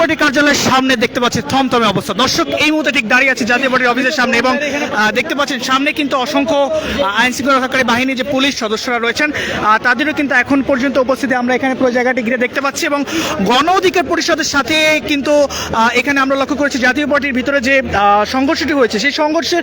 Party কার্যালয়ের সামনে দেখতে পাচ্ছি থমথমে অবস্থা। দর্শক, এই মুহূর্তে ঠিক দাঁড়িয়ে আছে জাতীয় পার্টির অফিসের সামনে এবং দেখতে পাচ্ছেন সামনে কিন্তু অসংখ্য আইন রক্ষাকারী বাহিনী যে পুলিশ সদস্যরা রয়েছেন তাদেরও কিন্তু এখন পর্যন্ত উপস্থিতি আমরা এখানে পুরো জায়গাটি ঘিরে দেখতে পাচ্ছি এবং গণ অধিকার পরিষদের সাথে কিন্তু এখানে আমরা লক্ষ্য করেছি জাতীয় পার্টির ভিতরে যে সংঘর্ষটি হয়েছে, সেই সংঘর্ষের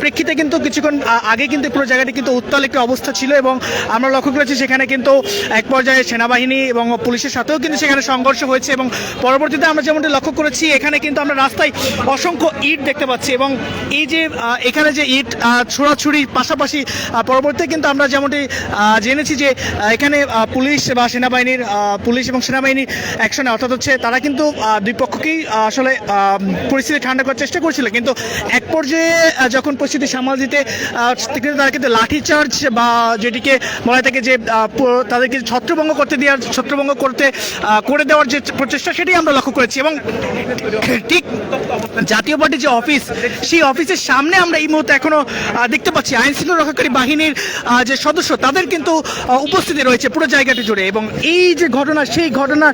প্রেক্ষিতে কিন্তু কিছুক্ষণ আগে কিন্তু পুরো জায়গাটি কিন্তু উত্তাল একটি অবস্থা ছিল এবং আমরা লক্ষ্য করেছি সেখানে কিন্তু এক পর্যায়ে সেনাবাহিনী এবং পুলিশের সাথেও কিন্তু সেখানে সংঘর্ষ হয়েছে এবং পরবর্তীতে আমরা যেমনটি লক্ষ্য করেছি এখানে কিন্তু আমরা রাস্তায় অসংখ্য ইট দেখতে পাচ্ছি এবং এই যে এখানে যে ইট আহ, ছোড়াছুড়ির পাশাপাশি পরবর্তীতে কিন্তু আমরা যেমনটি জেনেছি যে এখানে পুলিশ বা সেনাবাহিনীর পুলিশ এবং সেনাবাহিনীর অ্যাকশনে অর্থাৎ হচ্ছে তারা কিন্তু দুই পক্ষকেই আসলে পরিস্থিতি ঠান্ডা করার চেষ্টা করছিল। কিন্তু এক পর্যায়ে যখন পরিস্থিতি সামাল দিতে কিন্তু তারা কিন্তু লাঠিচার্জ বা যেটিকে বলা থাকে যে তাদেরকে ছত্রভঙ্গ করতে দেওয়ার ছত্রভঙ্গ করতে করে দেওয়ার যে প্রচেষ্টা সেটাই আমরা লক্ষ্য করেছি। এবং ঠিক জাতীয় পার্টির যে অফিস, সেই অফিসের সামনে আমরা এই মুহূর্তে এখনও দেখতে পাচ্ছি আইন শৃঙ্খলা রক্ষাকারী বাহিনীর যে সদস্য, তাদের কিন্তু উপস্থিতি রয়েছে পুরো জায়গাটি জুড়ে এবং এই যে ঘটনা, সেই ঘটনার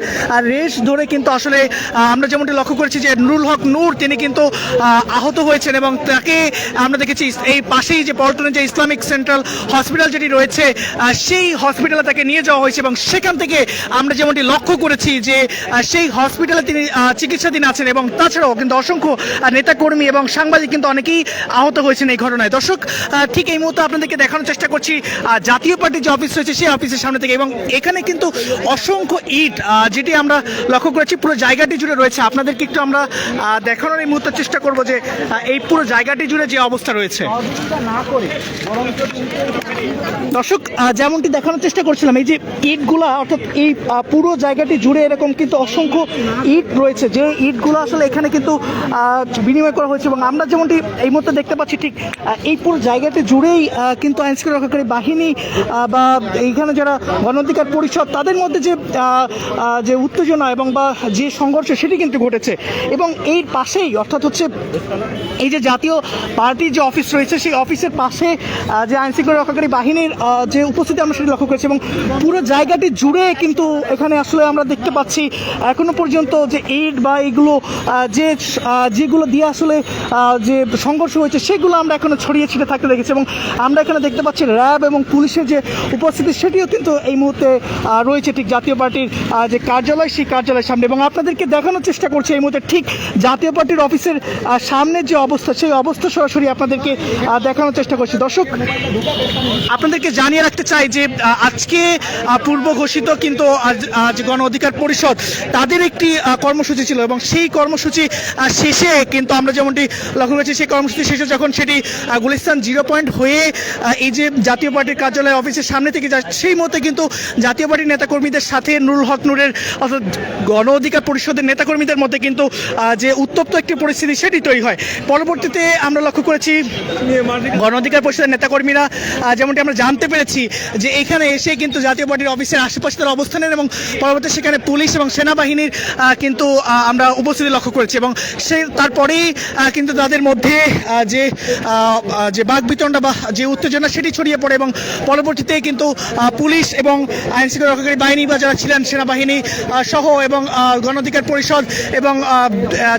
রেশ ধরে কিন্তু আসলে আমরা যেমনটি লক্ষ্য করেছি যে নুরুল হক নূর, তিনি কিন্তু আহত হয়েছেন এবং তাকে আমরা দেখেছি এই পাশেই যে পল্টনে যে ইসলামিক সেন্ট্রাল হসপিটাল যেটি রয়েছে সেই হসপিটালে তাকে নিয়ে যাওয়া হয়েছে এবং সেখান থেকে আমরা যেমনটি লক্ষ্য করেছি যে সেই হসপিটালে তিনি চিকিৎসাধীন আছেন এবং তাছাড়াও কিন্তু অসংখ্য নেতাকর্মী এবং সাংবাদিক কিন্তু অনেকেই আহত হয়েছেন এই ঘটনায়। দর্শক ঠিক এই মুহূর্তে আপনাদেরকে দেখানোর চেষ্টা করছি জাতীয় পার্টির যে অফিস রয়েছে সেই অফিসের সামনে থেকে এবং এখানে কিন্তু অসংখ্য ইট যেটি আমরা লক্ষ্য করেছি, পুরো জায়গাটি জুড়ে রয়েছে। আপনাদেরকে একটু আমরা দেখানোর এই মুহূর্তে চেষ্টা করব যে এই পুরো জায়গাটি জুড়ে যে অবস্থা রয়েছে। দর্শক যেমনটি দেখানোর চেষ্টা করছিলাম, এই যে ইটগুলা, অর্থাৎ এই পুরো জায়গাটি জুড়ে এরকম কিন্তু অসংখ্য ইট রয়েছে, যে ইটগুলো আসলে এখানে কিন্তু বিনিময় করা হয়েছে এবং আমরা যেমনটি এই মুহূর্তে দেখতে পাচ্ছি ঠিক এই পুরো জায়গাটি জুড়েই কিন্তু আইন শৃঙ্খলা রক্ষাকারী বাহিনী বা এইখানে যারা গণ অধিকার পরিষদ, তাদের মধ্যে যে যে উত্তেজনা এবং বা যে সংঘর্ষ, সেটি কিন্তু ঘটেছে। এবং এর পাশেই, অর্থাৎ হচ্ছে, এই যে জাতীয় পার্টির যে অফিস রয়েছে, সেই অফিসের পাশে যে আইন শৃঙ্খলা রক্ষাকারী বাহিনীর যে উপস্থিতি আমরা সেটি লক্ষ্য করেছি এবং পুরো জায়গাটি জুড়ে কিন্তু এখানে আসলে আমরা দেখতে পাচ্ছি, এখনও পর্যন্ত যে ইট বা এগুলো যে যেগুলো দিয়ে আসলে যে সংঘর্ষ হয়েছে সেগুলো আমরা এখনও ছড়িয়ে ছিটে থাকতে দেখেছি এবং আমরা এখানে দেখতে পাচ্ছি র্যাব এবং পুলিশের যে উপস্থিতি সেটিও কিন্তু এই মুহূর্তে রয়েছে ঠিক জাতীয় পার্টির যে কার্যালয় সেই কার্যালয়ের সামনে এবং আপনাদেরকে দেখানোর চেষ্টা করছি এই মুহূর্তে ঠিক জাতীয় পার্টির অফিসের সামনের যে অবস্থা সেই অবস্থা সরাসরি আপনাদেরকে দেখানোর চেষ্টা করছি। দর্শক আপনাদেরকে জানিয়ে রাখতে চাই যে আজকে পূর্ব ঘোষিত কিন্তু আজ গণ অধিকার পরিষদ তাদের একটি আহ, কর্মসূচি ছিল এবং সেই কর্মসূচি শেষে কিন্তু আমরা যেমনটি লক্ষ্য করেছি সেই কর্মসূচি শেষে যখন সেটি গুলিস্তান জিরো পয়েন্ট হয়ে এই যে জাতীয় পার্টির কার্যালয় অফিসের সামনে থেকে যায় সেই মতে কিন্তু জাতীয় পার্টির নেতাকর্মীদের সাথে নুরুল হক নূরের অর্থাৎ গণ অধিকার পরিষদের নেতাকর্মীদের মধ্যে কিন্তু যে উত্তপ্ত একটি পরিস্থিতি সেটি তৈরি হয়। পরবর্তীতে আমরা লক্ষ্য করেছি গণ অধিকার পরিষদের নেতাকর্মীরা যেমনটি আমরা জানতে পেরেছি যে এখানে এসে কিন্তু জাতীয় পার্টির অফিসের আশেপাশে তারা অবস্থানের এবং পরবর্তী সেখানে পুলিশ এবং সেনাবাহিনীর আহ, কিন্তু আমরা উপস্থিতি লক্ষ্য করেছি এবং সে তারপরেই কিন্তু তাদের মধ্যে যে যে বাঘ বিতণ্ডা বা যে উত্তেজনা সেটি ছড়িয়ে পড়ে এবং পরবর্তীতে কিন্তু পুলিশ এবং আইন শৃঙ্খলা রক্ষাকারী বাহিনী বা যারা ছিলেন সেনাবাহিনী সহ এবং আহ, গণ অধিকার পরিষদ এবং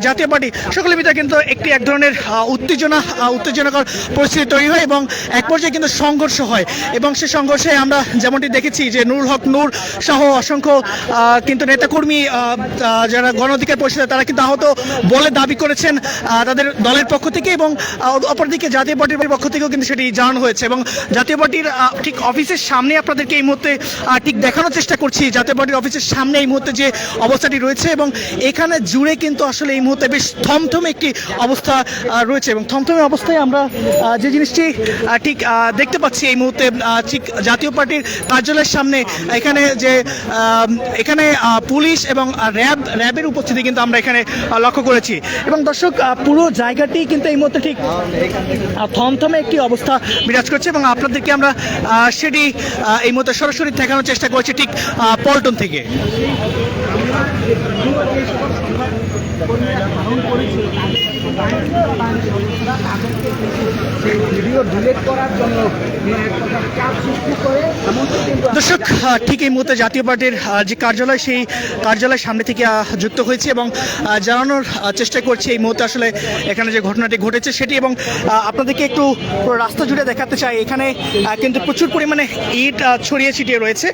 জাতীয় পার্টি সকলে মিলে কিন্তু একটি এক ধরনের উত্তেজনা উত্তেজনাকর পরিস্থিতি তৈরি হয় এবং এক পর্যায়ে কিন্তু সংঘর্ষ হয় এবং সে সংঘর্ষে আমরা যেমনটি দেখেছি যে নুরুল হক নূর সহ অসংখ্য কিন্তু নেতাকর্মী আহ, যারা গণ অধিকার তারা কিন্তু আহত বলে দাবি করেছেন তাদের দলের পক্ষ থেকে এবং অপরদিকে জাতীয় পার্টির পক্ষ থেকেও কিন্তু সেটি জানানো হয়েছে এবং জাতীয় পার্টির ঠিক অফিসের সামনে আপনাদেরকে এই মুহূর্তে ঠিক দেখানোর চেষ্টা করছি, জাতীয় পার্টির অফিসের সামনে এই মুহূর্তে যে অবস্থাটি রয়েছে এবং এখানে জুড়ে কিন্তু আসলে এই মুহূর্তে বেশ থমথমে একটি অবস্থা রয়েছে এবং থমথমে অবস্থায় আমরা যে জিনিসটি ঠিক দেখতে পাচ্ছি এই মুহূর্তে ঠিক জাতীয় পার্টির কার্যালয়ের সামনে, এখানে যে এখানে পুলিশ এবং র্যাব র্যাব র্যাবের উপস্থিতি কিন্তু আমরা এখানে লক্ষ্য করেছি। এবং দর্শক পুরো জায়গাটি কিন্তু এই মুহূর্তে ঠিক থমথমে একটি অবস্থা বিরাজ করছে এবং আপনাদেরকে আমরা সেটি এই মুহূর্তে সরাসরি দেখানোর চেষ্টা করছি ঠিক পল্টন থেকে। ভিডিও ডিলেট করার জন্য কিন্তু দর্শক ঠিক এই মুহূর্তে জাতীয় পার্টির যে কার্যালয় সেই কার্যালয়ের সামনে থেকে যুক্ত হয়েছে এবং জানানোর চেষ্টা করছি এই মুহূর্তে আসলে এখানে যে ঘটনাটি ঘটেছে সেটি এবং আপনাদেরকে একটু রাস্তা জুড়ে দেখাতে চাই। এখানে কিন্তু প্রচুর পরিমাণে ইট ছড়িয়ে ছিটিয়ে রয়েছে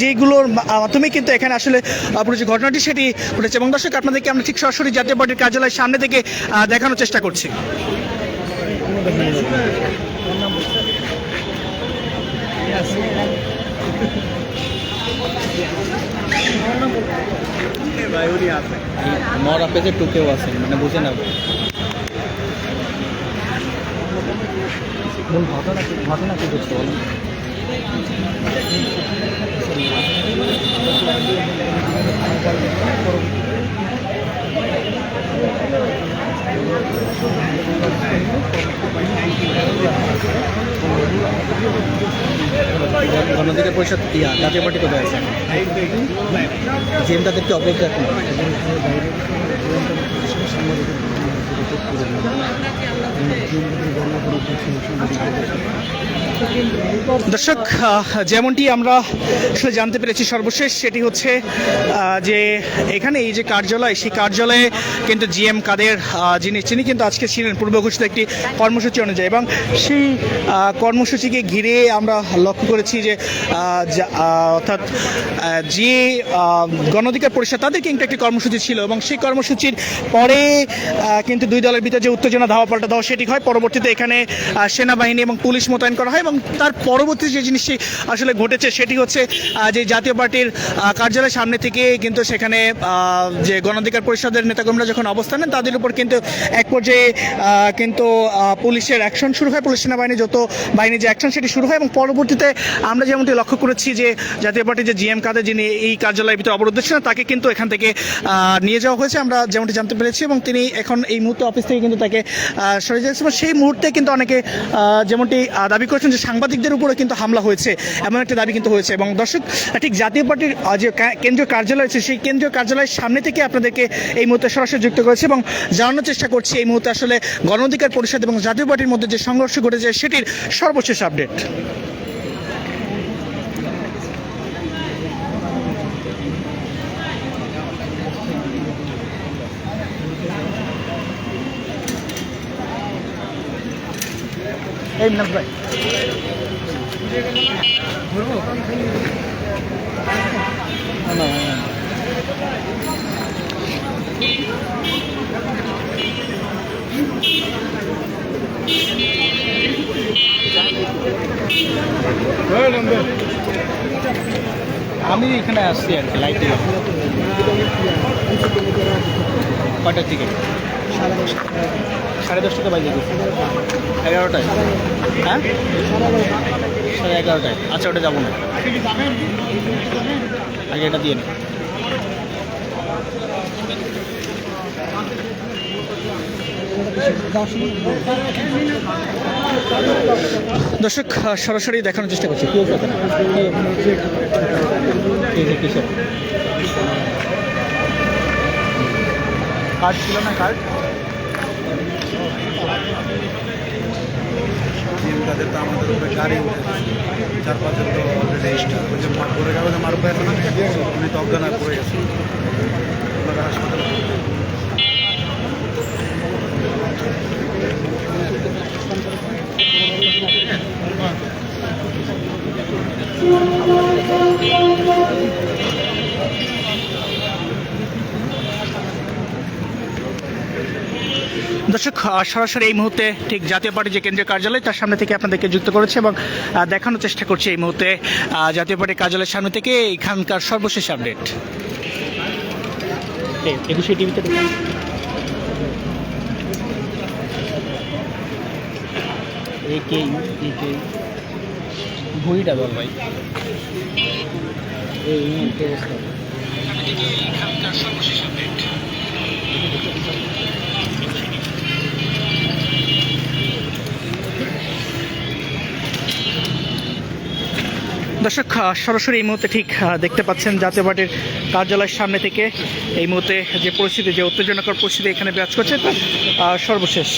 যেগুলোর মাধ্যমে কিন্তু এখানে আসলে পুরো যে ঘটনাটি সেটি ঘটেছে এবং দর্শক আপনাদেরকে আমরা ঠিক সরাসরি জাতীয় পার্টির কার্যালয়ের সামনে থেকে দেখানোর চেষ্টা করছি। মরা পেজে টুকেও আছে মানে বুঝে না মূল ঘটনা ঘটনা কি করছে বলুন গণধিকার পরিষদ ইয়া জাতীয় পার্টি কোথায় আছে? জেন দেখতে অবরোধ রাখুন দর্শক যেমনটি আমরা আসলে জানতে পেরেছি সর্বশেষ সেটি হচ্ছে যে এখানে এই যে কার্যালয় সেই কার্যালয়ে কিন্তু জিএম কাদের আহ, যিনি তিনি কিন্তু আজকে ছিলেন পূর্ব ঘোষিত একটি কর্মসূচি অনুযায়ী এবং সেই কর্মসূচিকে ঘিরে আমরা লক্ষ্য করেছি যে অর্থাৎ যে আহ, গণঅধিকার পরিষদ তাদের কিন্তু একটি কর্মসূচি ছিল এবং সেই কর্মসূচির পরে কিন্তু দুই দলের ভিতরে যে উত্তেজনা ধাওয়া পাল্টা দেওয়া সেটি হয়। পরবর্তীতে এখানে সেনাবাহিনী এবং পুলিশ মোতায়েন করা হয় এবং তার পরবর্তী যে জিনিসটি আসলে ঘটেছে সেটি হচ্ছে যে জাতীয় পার্টির কার্যালয়ের সামনে থেকে কিন্তু সেখানে যে গণাধিকার পরিষদের নেতাকর্মীরা যখন অবস্থান নেন, তাদের উপর কিন্তু এক পর্যায়ে কিন্তু পুলিশের অ্যাকশন শুরু হয়। পুলিশ সেনাবাহিনী যত বাহিনীর যে অ্যাকশন সেটি শুরু হয় এবং পরবর্তীতে আমরা যেমনটি লক্ষ্য করেছি যে জাতীয় পার্টির যে জিএম কাদের যিনি এই কার্যালয়ের ভিতরে অবরুদ্ধ ছিলেন, তাকে কিন্তু এখান থেকে নিয়ে যাওয়া হয়েছে। আমরা যেমনটি জানতে পেরেছি এবং তিনি এখন এই মুহূর্তে অফিস থেকে কিন্তু তাকে সরে যাচ্ছে এবং সেই মুহূর্তে কিন্তু অনেকে যেমনটি দাবি করেছেন যে সাংবাদিকদের উপরে কিন্তু হামলা হয়েছে, এমন একটা দাবি কিন্তু হয়েছে। এবং দর্শক, ঠিক জাতীয় পার্টির যে কেন্দ্রীয় কার্যালয় আছে, সেই কেন্দ্রীয় কার্যালয়ের সামনে থেকে আপনাদেরকে এই মুহূর্তে সরাসরি যুক্ত করেছে এবং জানানোর চেষ্টা করছি এই মুহূর্তে আসলে গণ অধিকার পরিষদ এবং জাতীয় পার্টির মধ্যে যে সংঘর্ষ ঘটেছে, সেটির সর্বশেষ আপডেট। এই মিনাজ ভাই। আমি এখানে আসছি আর কি লাইটে কটার দিকে সাড়ে দশটাতে বাজে গেছে। এগারোটায়? হ্যাঁ? সাড়ে এগারোটায়। আচ্ছা ওটা যাব না। আগে এটা দিয়ে দর্শক সরাসরি দেখানোর চেষ্টা করছি। কেউ কথা না কার্ড ছিল না কার্ড? তাদের তো আমাদের উপরে গাড়ি চার পাঁচজন তো অলরেডি স্টার ওই যে পড়ে গেল যে মারুফ ভাই উনি তো অজ্ঞান হয়ে পড়ে ওনাকে হাসপাতালে দর্শক সরাসরি এই মুহূর্তে ঠিক জাতীয় পার্টির যে কেন্দ্রীয় কার্যালয় তার সামনে থেকে আপনাদেরকে যুক্ত করেছে এবং দেখানোর চেষ্টা করছে এই মুহূর্তে জাতীয় পার্টির কার্যালয়ের সামনে থেকে এখানকার সর্বশেষ আপডেট। একুশে টিভিতে ভাই। এই মুহূর্তে অবস্থা দর্শক সরাসরি এই মুহূর্তে ঠিক দেখতে পাচ্ছেন জাতীয় পার্টির কার্যালয়ের সামনে থেকে এই মুহূর্তে যে পরিস্থিতি, যে উত্তেজনাকর পরিস্থিতি এখানে বিরাজ করছে সর্বশেষ।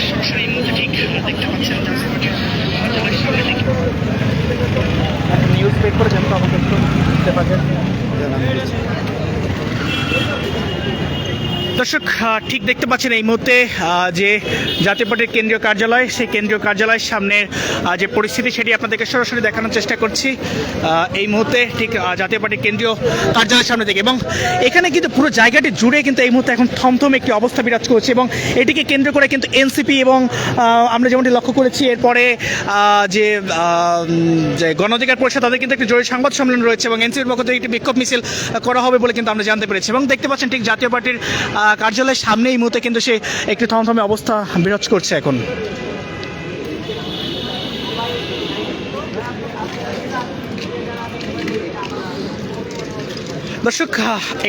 সরাসরি ঠিক দেখতে পাচ্ছেন নিউজ পেপার যেমন আমাকে একটু দেখতে পাচ্ছেন দর্শক ঠিক দেখতে পাচ্ছেন এই মুহূর্তে যে জাতীয় পার্টির কেন্দ্রীয় কার্যালয়, সেই কেন্দ্রীয় কার্যালয়ের সামনে যে পরিস্থিতি সেটি আপনাদেরকে সরাসরি দেখানোর চেষ্টা করছি। এই মুহূর্তে ঠিক জাতীয় পার্টির কেন্দ্রীয় কার্যালয়ের সামনে থেকে এবং এখানে কিন্তু পুরো জায়গাটি জুড়ে কিন্তু এই মুহূর্তে এখন থমথম একটি অবস্থা বিরাজ করছে এবং এটিকে কেন্দ্র করে কিন্তু এনসিপি এবং আমরা যেমনটি লক্ষ্য করেছি, এরপরে যে গণ অধিকার পরিষদ, তাদের কিন্তু একটি জরুরি সংবাদ সম্মেলন রয়েছে এবং এনসিপির পক্ষ থেকে একটি বিক্ষোভ মিছিল করা হবে বলে কিন্তু আমরা জানতে পেরেছি এবং দেখতে পাচ্ছেন ঠিক জাতীয় পার্টির কার্যালয়ের সামনে এই মুহূর্তে কিন্তু সে একটি থমথমে অবস্থা বিরাজ করছে এখন। দর্শক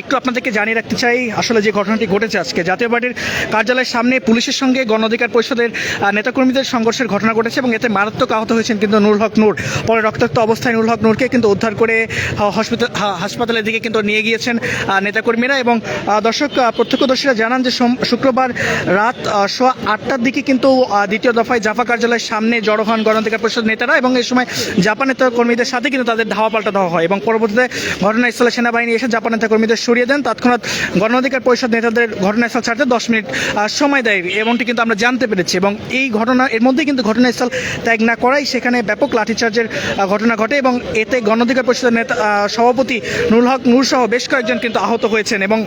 একটু আপনাদেরকে জানিয়ে রাখতে চাই, আসলে যে ঘটনাটি ঘটেছে আজকে, জাতীয় পার্টির কার্যালয়ের সামনে পুলিশের সঙ্গে গণ অধিকার পরিষদের নেতাকর্মীদের সংঘর্ষের ঘটনা ঘটেছে এবং এতে মারাত্মক আহত হয়েছেন কিন্তু নুর হক নূর। পরে রক্তাক্ত অবস্থায় নুর হক নূরকে কিন্তু উদ্ধার করে হসপিটাল হাসপাতালের দিকে কিন্তু নিয়ে গিয়েছেন নেতাকর্মীরা এবং দর্শক প্রত্যক্ষদর্শীরা জানান যে শুক্রবার রাত সোয়া আটটার দিকে কিন্তু দ্বিতীয় দফায় জাফা কার্যালয়ের সামনে জড়ো হন গণ অধিকার পরিষদ নেতারা এবং এই সময় জাপান নেতা কর্মীদের সাথে কিন্তু তাদের ধাওয়া পাল্টা দেওয়া হয় এবং পরবর্তীতে ঘটনাস্থলে সেনাবাহিনী এসে জাপান নেতা কর্মীদের সরিয়ে দেন। তৎক্ষণাৎ গণ অধিকার পরিষদ নেতাদের ঘটনাস্থল ছাড়তে দশ মিনিট সময় দেয়। এমনটি কিন্তু আমরা জানতে পেরেছি এবং এই ঘটনা, এর মধ্যে কিন্তু ঘটনাস্থল ত্যাগ না করাই সেখানে ব্যাপক লাঠিচার্জের ঘটনা ঘটে এবং এতে গণ অধিকার পরিষদের নেতা সভাপতি নুরুল হক নূর সহ বেশ কয়েকজন কিন্তু আহত হয়েছেন এবং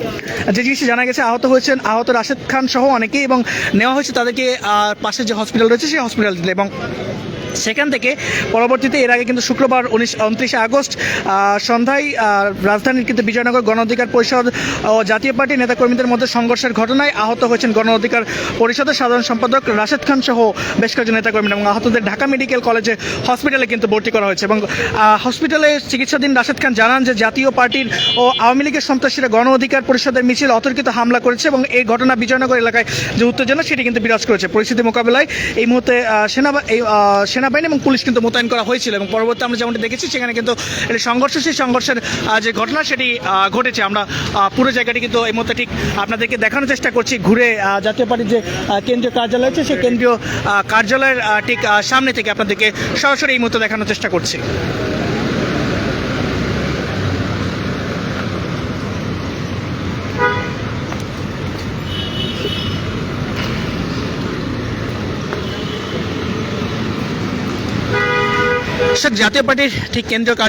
যে জিনিসটি জানা গেছে, আহত হয়েছেন আহত রাশেদ খান সহ অনেকেই এবং নেওয়া হয়েছে তাদেরকে পাশে যে হসপিটাল রয়েছে সেই হসপিটাল এবং সেখান থেকে পরবর্তীতে এর আগে কিন্তু শুক্রবার উনিশ, উনত্রিশে আগস্ট সন্ধ্যায় রাজধানীর কিন্তু বিজয়নগর গণ অধিকার পরিষদ ও জাতীয় পার্টি নেতাকর্মীদের মধ্যে সংঘর্ষের ঘটনায় আহত হয়েছেন গণ অধিকার পরিষদের সাধারণ সম্পাদক রাশেদ খান সহ বেশ কয়েকজন নেতাকর্মী এবং আহতদের ঢাকা মেডিকেল কলেজে হসপিটালে কিন্তু ভর্তি করা হয়েছে এবং হসপিটালে চিকিৎসাধীন রাশেদ খান জানান যে জাতীয় পার্টির ও আওয়ামী লীগের সন্ত্রাসীরা গণ অধিকার পরিষদের মিছিল অতর্কিত হামলা করেছে এবং এই ঘটনা বিজয়নগর এলাকায় যে উত্তেজনা সেটি কিন্তু বিরাজ করেছে। পরিস্থিতি মোকাবেলায় এই মুহূর্তে সেনা এই আহ, সেনাবাহিনী এবং পুলিশ কিন্তু মোতায়েন করা হয়েছিল এবং পরবর্তী আমরা যেমনটি দেখেছি সেখানে কিন্তু একটি সংঘর্ষ সেই সংঘর্ষের যে ঘটনা সেটি ঘটেছে। আমরা পুরো জায়গাটি কিন্তু এই মুহূর্তে ঠিক আপনাদেরকে দেখানোর চেষ্টা করছি। ঘুরে জাতীয় পার্টির যে কেন্দ্রীয় কার্যালয় আছে সেই কেন্দ্রীয় কার্যালয়ের ঠিক সামনে থেকে আপনাদেরকে সরাসরি এই মুহূর্তে দেখানোর চেষ্টা করছি। জাতীয় পার্টির ঠিক কেন্দ্রীয় কার্যালয়